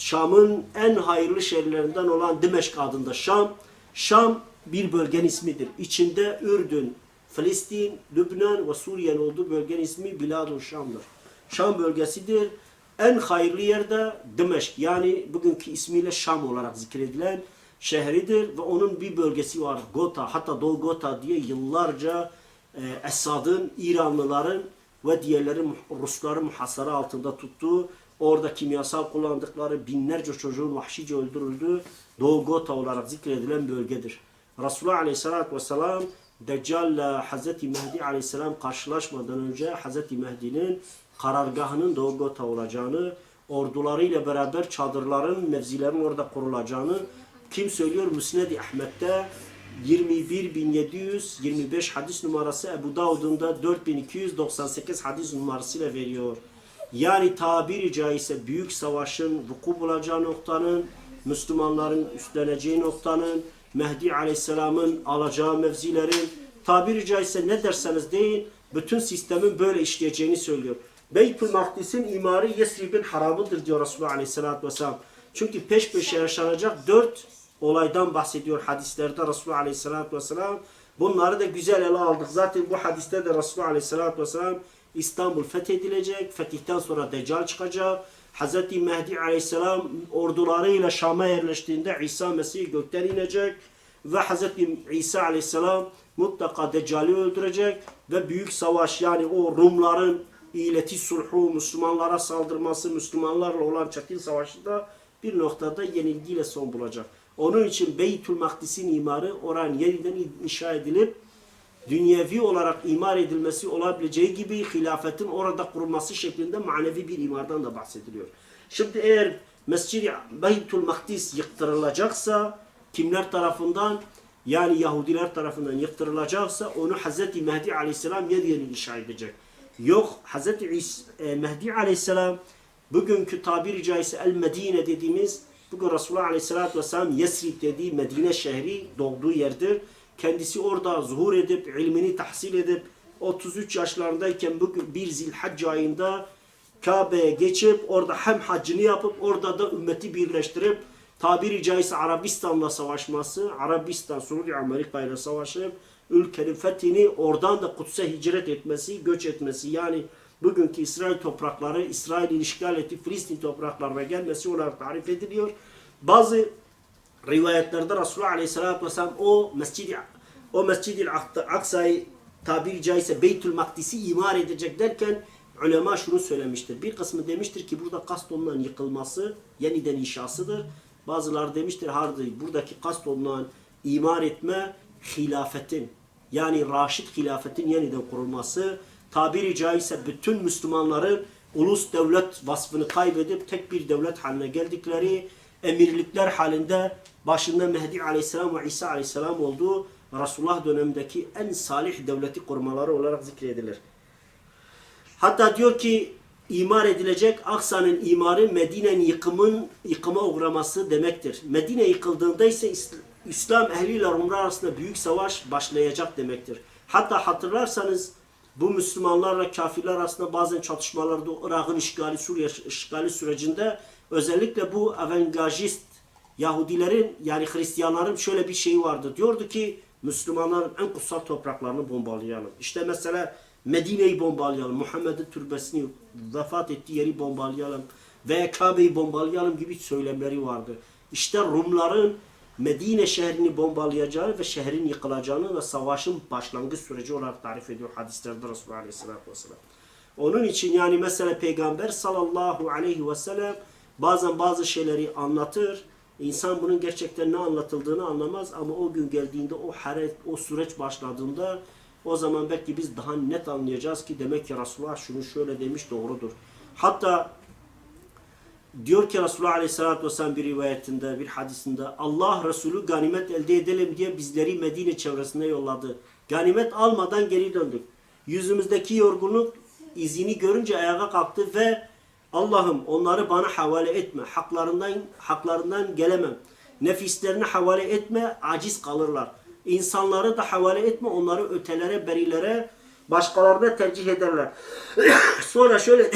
Şam'ın en hayırlı şehirlerinden olan Dimeşk adında Şam. Şam bir bölgenin ismidir. İçinde Ürdün, Filistin, Lübnan ve Suriye'nin olduğu bölgenin ismi Biladun Şam'dır. Şam bölgesidir. En hayırlı yerde Dimeşk yani bugünkü ismiyle Şam olarak zikredilen şehridir ve onun bir bölgesi var Gota hatta Doğu Gota diye yıllarca e, Esad'ın, İranlıların ve diğerlerin Rusların muhasara altında tuttuğu orada kimyasal kullandıkları binlerce çocuğun vahşice öldürüldüğü Doğu Gota olarak zikredilen bölgedir. Resulullah Aleyhisselatü Vesselam Deccal'la Hz. Mehdi Aleyhisselam karşılaşmadan önce Hz. Mehdi'nin karargahının Doğu Gota olacağını, ordularıyla beraber çadırların, mevzilerin orada kurulacağını kim söylüyor? Müsned-i Ahmet'te 21725 hadis numarası Ebu Davud'un da 4298 hadis numarasıyla veriyor. Yani tabiri caizse büyük savaşın vuku bulacağı noktanın, Müslümanların üstleneceği noktanın, Mehdi Aleyhisselam'ın alacağı mevzilerin, tabiri caizse ne derseniz deyin, bütün sistemin böyle işleyeceğini söylüyor. Beytül Makdis'in imarı Yesrib'in haramıdır diyor Resulullah Aleyhisselatü Vesselam. Çünkü peş peşe yaşanacak dört olaydan bahsediyor hadislerde Resulullah Aleyhisselatü Vesselam. Bunları da güzel ele aldık. Zaten bu hadiste de Resulullah Aleyhisselatü Vesselam İstanbul fethedilecek. Fetihten sonra Deccal çıkacak. Hz. Mehdi Aleyhisselam ordularıyla Şam'a yerleştiğinde İsa Mesih gökten inecek. Ve Hz. İsa Aleyhisselam mutlaka Deccal'i öldürecek. Ve büyük savaş yani o Rumların ileti sulhu, Müslümanlara saldırması, Müslümanlarla olan çetin savaşı da bir noktada yenilgiyle son bulacak. Onun için Beytül Makdis'in imarı oran yeniden inşa edilip dünyevi olarak imar edilmesi olabileceği gibi hilafetin orada kurulması şeklinde manevi bir imardan da bahsediliyor. Şimdi eğer Mescid-i Beytül Makdis yıktırılacaksa kimler tarafından yani Yahudiler tarafından yıktırılacaksa onu Hz. Mehdi Aleyhisselam yeniden inşa edecek. Yok Hz. E, Mehdi Aleyhisselam bugünkü tabiri caizse El Medine dediğimiz bugün Resulullah Aleyhisselatü Vesselam Yesrib dediği Medine şehri doğduğu yerdir. Kendisi orada zuhur edip ilmini tahsil edip 33 yaşlarındayken bugün bir zilhacc ayında Kabe'ye geçip orada hem haccını yapıp orada da ümmeti birleştirip tabiri caizse Arabistan'la savaşması, Arabistan, Suudi Amerika ile savaşıp ülkenin fethini oradan da Kudüs'e hicret etmesi, göç etmesi yani bugünkü İsrail toprakları, İsrail'in işgal ettiği Filistin topraklarına gelmesi olarak tarif ediliyor. Bazı rivayetlerde Resulullah Aleyhisselatü Vesselam o mescidi o mescid-i Aksa'yı tabiri caizse Beytül Makdis'i imar edecek derken ulema şunu söylemiştir. Bir kısmı demiştir ki burada kast olunan yıkılması yeniden inşasıdır. Bazıları demiştir hardı buradaki kast olunan imar etme hilafetin yani Raşid hilafetin yeniden kurulması tabiri caizse bütün Müslümanların ulus devlet vasfını kaybedip tek bir devlet haline geldikleri emirlikler halinde başında Mehdi Aleyhisselam ve İsa Aleyhisselam olduğu Resulullah dönemindeki en salih devleti kurmaları olarak zikredilir. Hatta diyor ki imar edilecek Aksa'nın imarı Medine'nin yıkımın yıkıma uğraması demektir. Medine yıkıldığında ise İslam ehliyle Rumlar arasında büyük savaş başlayacak demektir. Hatta hatırlarsanız bu Müslümanlarla kafirler arasında bazen çatışmalarda Irak'ın işgali, Suriye işgali sürecinde özellikle bu avangajist Yahudilerin yani Hristiyanların şöyle bir şeyi vardı. Diyordu ki Müslümanların en kutsal topraklarını bombalayalım. İşte mesela Medine'yi bombalayalım. Muhammed'in türbesini vefat ettiği yeri bombalayalım. Veya Kabe'yi bombalayalım gibi söylemleri vardı. İşte Rumların Medine şehrini bombalayacağı ve şehrin yıkılacağını ve savaşın başlangıç süreci olarak tarif ediyor hadislerde Resulullah Aleyhisselatü Vesselam. Onun için yani mesela Peygamber sallallahu aleyhi ve sellem bazen bazı şeyleri anlatır. İnsan bunun gerçekten ne anlatıldığını anlamaz ama o gün geldiğinde o haret, o süreç başladığında o zaman belki biz daha net anlayacağız ki demek ki Resulullah şunu şöyle demiş doğrudur. Hatta diyor ki Resulullah Aleyhisselatü Vesselam bir rivayetinde, bir hadisinde Allah Resulü ganimet elde edelim diye bizleri Medine çevresine yolladı. Ganimet almadan geri döndük. Yüzümüzdeki yorgunluk izini görünce ayağa kalktı ve Allah'ım onları bana havale etme. Haklarından haklarından gelemem. Nefislerini havale etme, aciz kalırlar. İnsanları da havale etme, onları ötelere, berilere, başkalarına tercih ederler. Sonra şöyle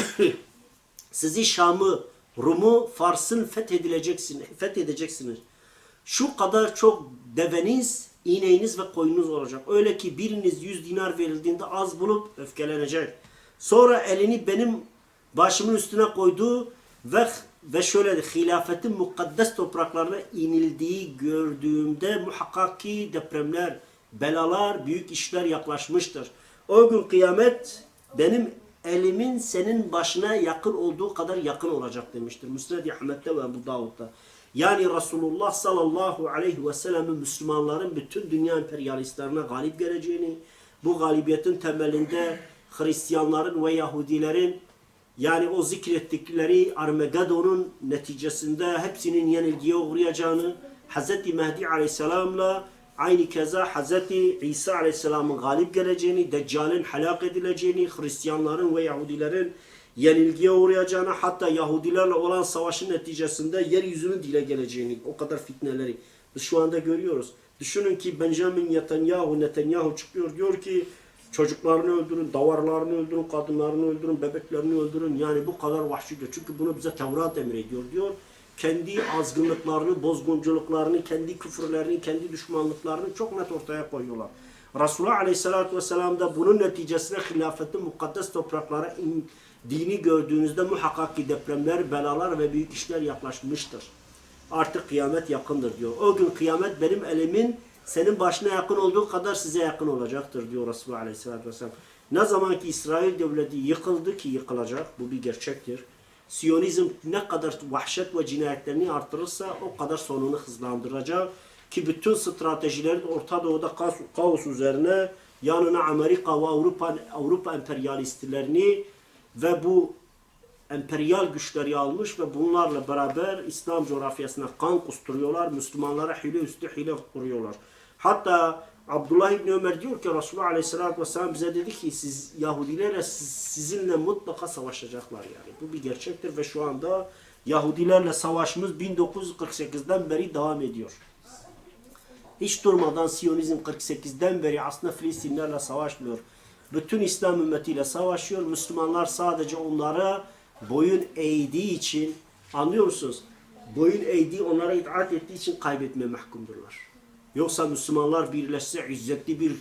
sizi Şam'ı Rum'u Fars'ın fethedileceksin, fethedeceksiniz. Şu kadar çok deveniz, ineğiniz ve koyunuz olacak. Öyle ki biriniz 100 dinar verildiğinde az bulup öfkelenecek. Sonra elini benim başımın üstüne koydu ve ve şöyle hilafetin mukaddes topraklarına inildiği gördüğümde muhakkak ki depremler, belalar, büyük işler yaklaşmıştır. O gün kıyamet benim elimin senin başına yakın olduğu kadar yakın olacak demiştir. Müsned-i Ahmet'te ve Ebu Davud'da. Yani Resulullah sallallahu aleyhi ve sellem'in Müslümanların bütün dünya emperyalistlerine galip geleceğini, bu galibiyetin temelinde Hristiyanların ve Yahudilerin yani o zikrettikleri Armageddon'un neticesinde hepsinin yenilgiye uğrayacağını, Hz. Mehdi Aleyhisselam'la aynı keza Hz. İsa Aleyhisselam'ın galip geleceğini, Deccal'in helak edileceğini, Hristiyanların ve Yahudilerin yenilgiye uğrayacağını, hatta Yahudilerle olan savaşın neticesinde yeryüzünün dile geleceğini, o kadar fitneleri biz şu anda görüyoruz. Düşünün ki Benjamin Netanyahu, Netanyahu çıkıyor diyor ki Çocuklarını öldürün, davarlarını öldürün, kadınlarını öldürün, bebeklerini öldürün. Yani bu kadar vahşice. Çünkü bunu bize Tevrat emrediyor diyor. Kendi azgınlıklarını, bozgunculuklarını, kendi küfürlerini, kendi düşmanlıklarını çok net ortaya koyuyorlar. Resulullah Aleyhisselatü Vesselam da bunun neticesinde hilafetin mukaddes topraklara indiğini gördüğünüzde muhakkak ki depremler, belalar ve büyük işler yaklaşmıştır. Artık kıyamet yakındır diyor. O gün kıyamet benim elimin senin başına yakın olduğu kadar size yakın olacaktır diyor Resulullah Aleyhisselatü Vesselam. Ne zaman ki İsrail devleti yıkıldı ki yıkılacak, bu bir gerçektir. Siyonizm ne kadar vahşet ve cinayetlerini artırırsa o kadar sonunu hızlandıracak. Ki bütün stratejilerin Orta Doğu'da kaos, kaos üzerine yanına Amerika ve Avrupa, Avrupa emperyalistlerini ve bu emperyal güçleri almış ve bunlarla beraber İslam coğrafyasına kan kusturuyorlar. Müslümanlara hile üstü hile kuruyorlar. Hatta Abdullah İbni Ömer diyor ki Resulullah Aleyhisselatü Vesselam bize dedi ki siz Yahudilerle siz- sizinle mutlaka savaşacaklar yani. Bu bir gerçektir ve şu anda Yahudilerle savaşımız 1948'den beri devam ediyor. Hiç durmadan Siyonizm 48'den beri aslında Filistinlerle savaşmıyor. Bütün İslam ümmetiyle savaşıyor. Müslümanlar sadece onlara boyun eğdiği için anlıyor musunuz? Boyun eğdiği, onlara itaat ettiği için kaybetmeye mahkumdurlar. Yoksa Müslümanlar birleşse, izzetli bir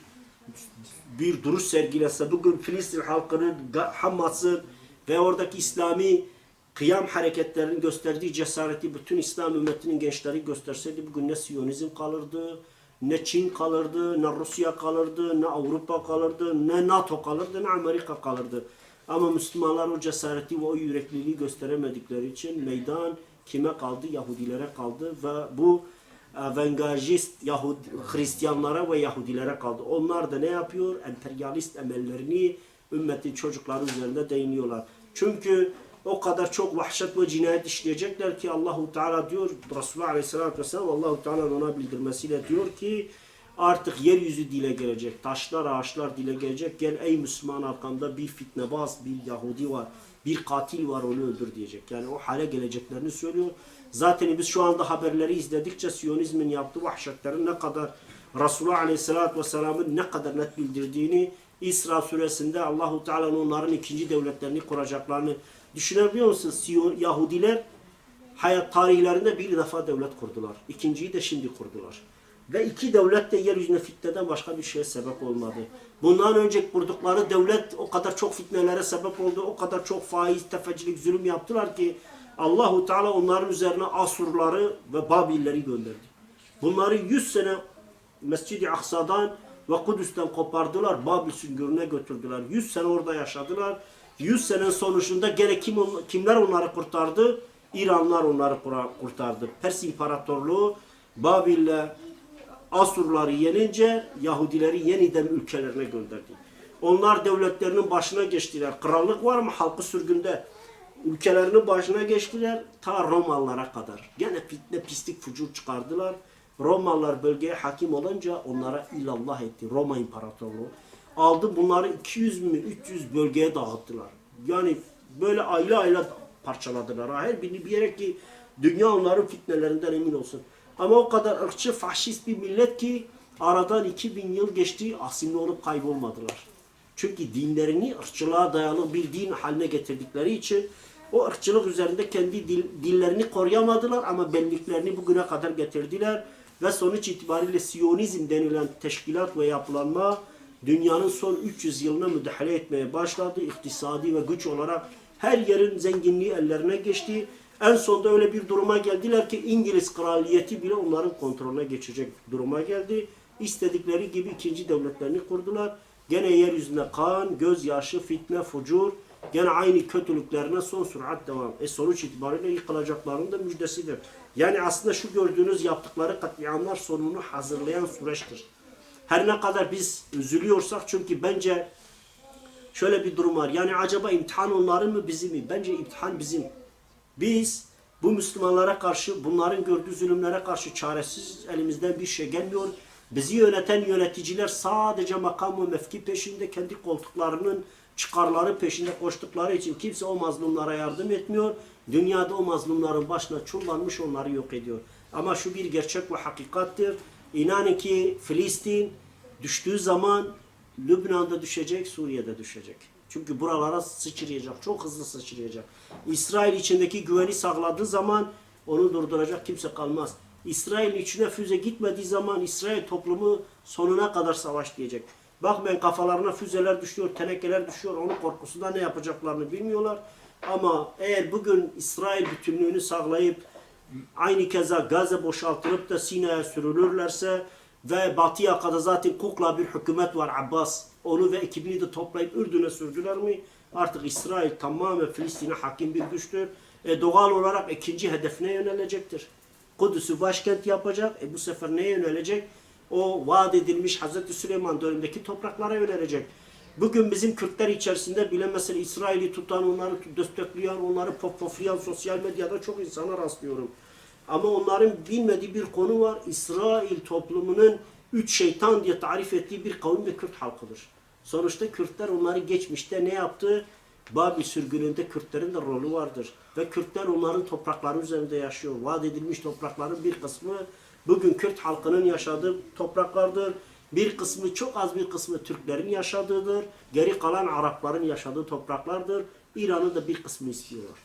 bir duruş sergilese, bugün Filistin halkının, Hamas'ın ve oradaki İslami kıyam hareketlerinin gösterdiği cesareti bütün İslam ümmetinin gençleri gösterseydi bugün ne Siyonizm kalırdı, ne Çin kalırdı, ne Rusya kalırdı, ne Avrupa kalırdı, ne NATO kalırdı, ne Amerika kalırdı. Ama Müslümanlar o cesareti ve o yürekliliği gösteremedikleri için meydan kime kaldı? Yahudilere kaldı ve bu avangajist Yahudi, Hristiyanlara ve Yahudilere kaldı. Onlar da ne yapıyor? Emperyalist emellerini ümmetin çocukları üzerinde değiniyorlar. Çünkü o kadar çok vahşet ve cinayet işleyecekler ki Allahu Teala diyor Resulullah Aleyhisselatü Vesselam Allahu Teala'nın ona bildirmesiyle diyor ki artık yeryüzü dile gelecek. Taşlar, ağaçlar dile gelecek. Gel ey Müslüman arkamda bir fitnebaz, bir Yahudi var. Bir katil var onu öldür diyecek. Yani o hale geleceklerini söylüyor. Zaten biz şu anda haberleri izledikçe Siyonizmin yaptığı vahşetlerin ne kadar Resulullah Aleyhisselatü Vesselam'ın ne kadar net bildirdiğini İsra suresinde Allahu Teala'nın onların ikinci devletlerini kuracaklarını düşünebiliyor musunuz? Siyon, Yahudiler hayat tarihlerinde bir defa devlet kurdular. İkinciyi de şimdi kurdular. Ve iki devlet de yeryüzüne fitneden başka bir şeye sebep olmadı. Bundan önce kurdukları devlet o kadar çok fitnelere sebep oldu, o kadar çok faiz, tefecilik, zulüm yaptılar ki Allahu Teala onların üzerine Asurları ve Babilleri gönderdi. Bunları 100 sene Mescid-i Aksa'dan ve Kudüs'ten kopardılar, Babil süngürüne götürdüler. 100 sene orada yaşadılar. 100 senenin sonucunda gene kim, kimler onları kurtardı? İranlar onları kurtardı. Pers İmparatorluğu Babil'le Asurları yenince Yahudileri yeniden ülkelerine gönderdi. Onlar devletlerinin başına geçtiler. Krallık var mı? Halkı sürgünde. Ülkelerinin başına geçtiler ta Romalılara kadar. Gene fitne, pislik, fucur çıkardılar. Romalılar bölgeye hakim olunca onlara illallah etti. Roma İmparatorluğu. Aldı bunları 200 mü 300 bölgeye dağıttılar. Yani böyle aile aile parçaladılar. Her birini bir yere ki dünya onların fitnelerinden emin olsun. Ama o kadar ırkçı, faşist bir millet ki aradan 2000 yıl geçti, asimli olup kaybolmadılar. Çünkü dinlerini ırkçılığa dayalı bir din haline getirdikleri için O ırkçılık üzerinde kendi dil, dillerini koruyamadılar ama benliklerini bugüne kadar getirdiler. Ve sonuç itibariyle Siyonizm denilen teşkilat ve yapılanma dünyanın son 300 yılına müdahale etmeye başladı. İktisadi ve güç olarak her yerin zenginliği ellerine geçti. En sonunda öyle bir duruma geldiler ki İngiliz kraliyeti bile onların kontrolüne geçecek duruma geldi. İstedikleri gibi ikinci devletlerini kurdular. Gene yeryüzünde kan, gözyaşı, fitne, fucur, gene aynı kötülüklerine son sürat devam. E sonuç itibariyle yıkılacaklarının da müjdesidir. Yani aslında şu gördüğünüz yaptıkları katliamlar sonunu hazırlayan süreçtir. Her ne kadar biz üzülüyorsak çünkü bence şöyle bir durum var. Yani acaba imtihan onların mı bizim mi? Bence imtihan bizim. Biz bu Müslümanlara karşı bunların gördüğü zulümlere karşı çaresiz elimizden bir şey gelmiyor. Bizi yöneten yöneticiler sadece makam ve mevki peşinde kendi koltuklarının çıkarları peşinde koştukları için kimse o mazlumlara yardım etmiyor. Dünyada o mazlumların başına çullanmış onları yok ediyor. Ama şu bir gerçek ve hakikattir. İnanın ki Filistin düştüğü zaman Lübnan'da düşecek, Suriye'de düşecek. Çünkü buralara sıçrayacak, çok hızlı sıçrayacak. İsrail içindeki güveni sağladığı zaman onu durduracak kimse kalmaz. İsrail içine füze gitmediği zaman İsrail toplumu sonuna kadar savaş diyecek. Bak ben kafalarına füzeler düşüyor, tenekeler düşüyor. Onun korkusundan ne yapacaklarını bilmiyorlar. Ama eğer bugün İsrail bütünlüğünü sağlayıp aynı keza Gazze boşaltılıp da Sina'ya sürülürlerse ve Batı yakada zaten kukla bir hükümet var Abbas. Onu ve ekibini de toplayıp Ürdün'e sürdüler mi? Artık İsrail tamamen Filistin'e hakim bir güçtür. E, doğal olarak ikinci hedefine yönelecektir. Kudüs'ü başkent yapacak. E, bu sefer neye yönelecek? O vaat edilmiş Hazreti Süleyman dönemindeki topraklara yönelecek. Bugün bizim Kürtler içerisinde bile mesela İsrail'i tutan, onları destekleyen, onları poflayan sosyal medyada çok insana rastlıyorum. Ama onların bilmediği bir konu var. İsrail toplumunun üç şeytan diye tarif ettiği bir kavim ve Kürt halkıdır. Sonuçta Kürtler onları geçmişte ne yaptı? Babil sürgününde Kürtlerin de rolü vardır. Ve Kürtler onların toprakları üzerinde yaşıyor. Vaat edilmiş toprakların bir kısmı bugün Kürt halkının yaşadığı topraklardır. Bir kısmı çok az bir kısmı Türklerin yaşadığıdır. Geri kalan Arapların yaşadığı topraklardır. İran'ın da bir kısmı istiyorlar.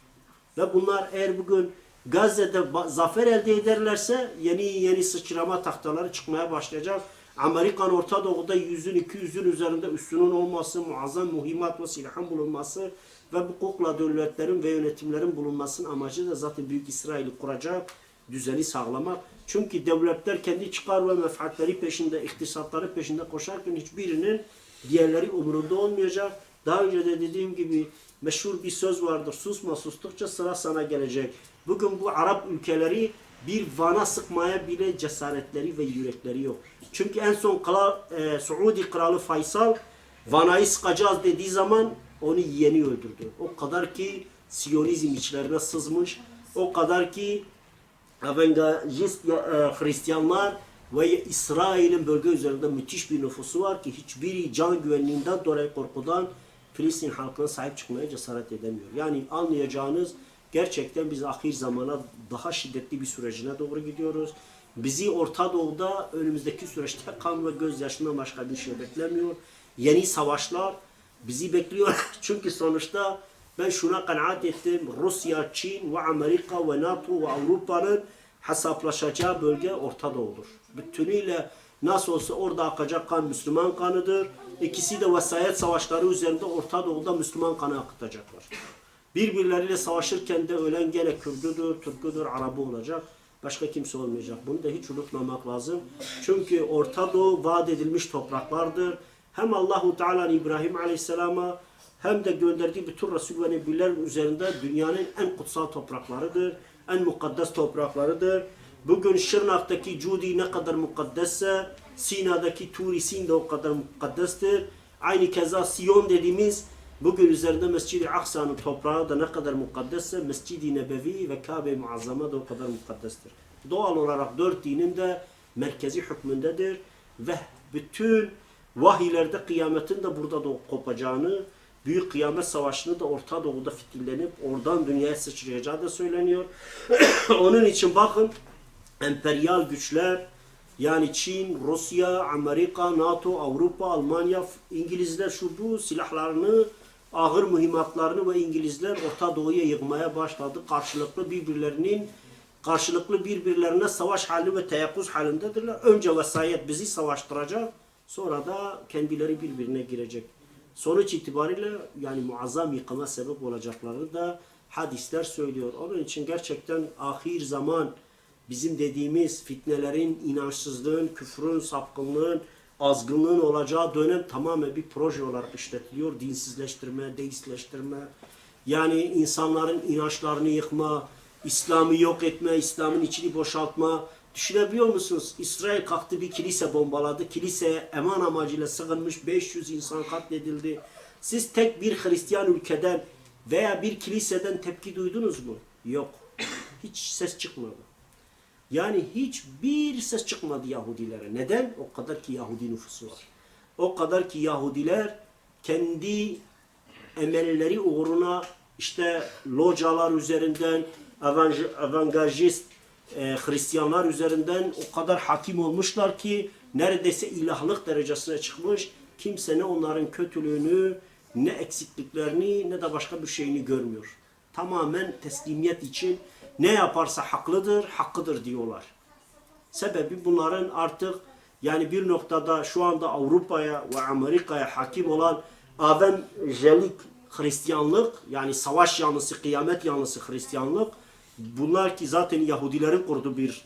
Ve bunlar eğer bugün Gazze'de zafer elde ederlerse yeni yeni sıçrama tahtaları çıkmaya başlayacak. Amerikan Orta Doğu'da yüzün iki yüzün üzerinde üstünün olması, muazzam mühimmat ve silahın bulunması ve bu kukla devletlerin ve yönetimlerin bulunmasının amacı da zaten Büyük İsrail'i kuracak, düzeni sağlamak. Çünkü devletler kendi çıkar ve menfaatleri peşinde, iktisatları peşinde koşarken hiçbirinin diğerleri umurunda olmayacak. Daha önce de dediğim gibi meşhur bir söz vardır. Susma sustukça sıra sana gelecek. Bugün bu Arap ülkeleri bir vana sıkmaya bile cesaretleri ve yürekleri yok. Çünkü en son kral, e, Suudi kralı Faysal vanayı sıkacağız dediği zaman onu yeni öldürdü. O kadar ki Siyonizm içlerine sızmış. O kadar ki Avengajist e, Hristiyanlar ve İsrail'in bölge üzerinde müthiş bir nüfusu var ki hiçbiri can güvenliğinden dolayı korkudan Filistin halkına sahip çıkmaya cesaret edemiyor. Yani anlayacağınız gerçekten biz ahir zamana daha şiddetli bir sürecine doğru gidiyoruz. Bizi Orta Doğu'da önümüzdeki süreçte kan ve gözyaşından başka bir şey beklemiyor. Yeni savaşlar bizi bekliyor. Çünkü sonuçta ben şuna kanaat ettim. Rusya, Çin ve Amerika ve NATO ve Avrupa'nın hesaplaşacağı bölge Orta Doğu'dur. Bütünüyle nasıl olsa orada akacak kan Müslüman kanıdır. İkisi de vesayet savaşları üzerinde Orta Doğu'da Müslüman kanı akıtacaklar. Birbirleriyle savaşırken de ölen gene Kürdüdür, Türküdür, Arabı olacak. Başka kimse olmayacak. Bunu da hiç unutmamak lazım. Çünkü Orta Doğu vaat edilmiş topraklardır. Hem Allahu Teala İbrahim Aleyhisselam'a hem de gönderdiği bütün Resul ve Nebiler üzerinde dünyanın en kutsal topraklarıdır. En mukaddes topraklarıdır. Bugün Şırnak'taki Cudi ne kadar mukaddesse, Sina'daki Turi Sin de o kadar mukaddestir. Aynı keza Siyon dediğimiz bugün üzerinde Mescid-i Aksa'nın toprağı da ne kadar mukaddesse, Mescid-i Nebevi ve Kabe-i Muazzama da o kadar mukaddestir. Doğal olarak dört dinin de merkezi hükmündedir ve bütün vahiylerde kıyametin de burada da kopacağını, Büyük Kıyamet Savaşı'nı da Orta Doğu'da fitillenip oradan dünyaya sıçrayacağı da söyleniyor. Onun için bakın emperyal güçler yani Çin, Rusya, Amerika, NATO, Avrupa, Almanya, İngilizler şu bu silahlarını ağır mühimmatlarını ve İngilizler Orta Doğu'ya yığmaya başladı. Karşılıklı birbirlerinin karşılıklı birbirlerine savaş hali ve teyakkuz halindedirler. Önce vesayet bizi savaştıracak, sonra da kendileri birbirine girecek. Sonuç itibariyle yani muazzam yıkıma sebep olacaklarını da hadisler söylüyor. Onun için gerçekten ahir zaman bizim dediğimiz fitnelerin, inançsızlığın, küfrün, sapkınlığın, azgınlığın olacağı dönem tamamen bir proje olarak işletiliyor. Dinsizleştirme, deistleştirme, yani insanların inançlarını yıkma, İslam'ı yok etme, İslam'ın içini boşaltma. Düşünebiliyor musunuz? İsrail kalktı bir kilise bombaladı. Kiliseye eman amacıyla sığınmış 500 insan katledildi. Siz tek bir Hristiyan ülkeden veya bir kiliseden tepki duydunuz mu? Yok. Hiç ses çıkmadı. Yani hiçbir ses çıkmadı Yahudilere. Neden? O kadar ki Yahudi nüfusu var. O kadar ki Yahudiler kendi emelleri uğruna işte localar üzerinden, evangajist e, Hristiyanlar üzerinden o kadar hakim olmuşlar ki neredeyse ilahlık derecesine çıkmış. Kimse ne onların kötülüğünü, ne eksikliklerini, ne de başka bir şeyini görmüyor. Tamamen teslimiyet için ne yaparsa haklıdır, hakkıdır diyorlar. Sebebi bunların artık yani bir noktada şu anda Avrupa'ya ve Amerika'ya hakim olan evangelik Hristiyanlık yani savaş yanlısı, kıyamet yanlısı Hristiyanlık bunlar ki zaten Yahudilerin kurduğu bir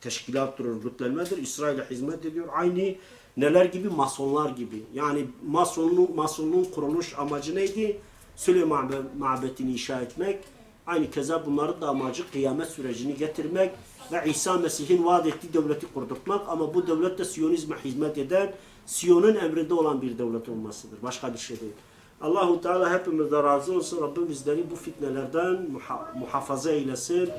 teşkilattır, örgütlenmedir. İsrail'e hizmet ediyor. Aynı neler gibi? Masonlar gibi. Yani masonluğun, masonluğun kuruluş amacı neydi? Süleyman Mabe- mabetini inşa etmek. Aynı keza bunların da amacı kıyamet sürecini getirmek ve İsa Mesih'in vaat ettiği devleti kurdurtmak ama bu devlet de Siyonizme hizmet eden, Siyon'un emrinde olan bir devlet olmasıdır. Başka bir şey değil. Allahu Teala hepimizden razı olsun. Rabbim bizleri bu fitnelerden muha- muhafaza eylesin.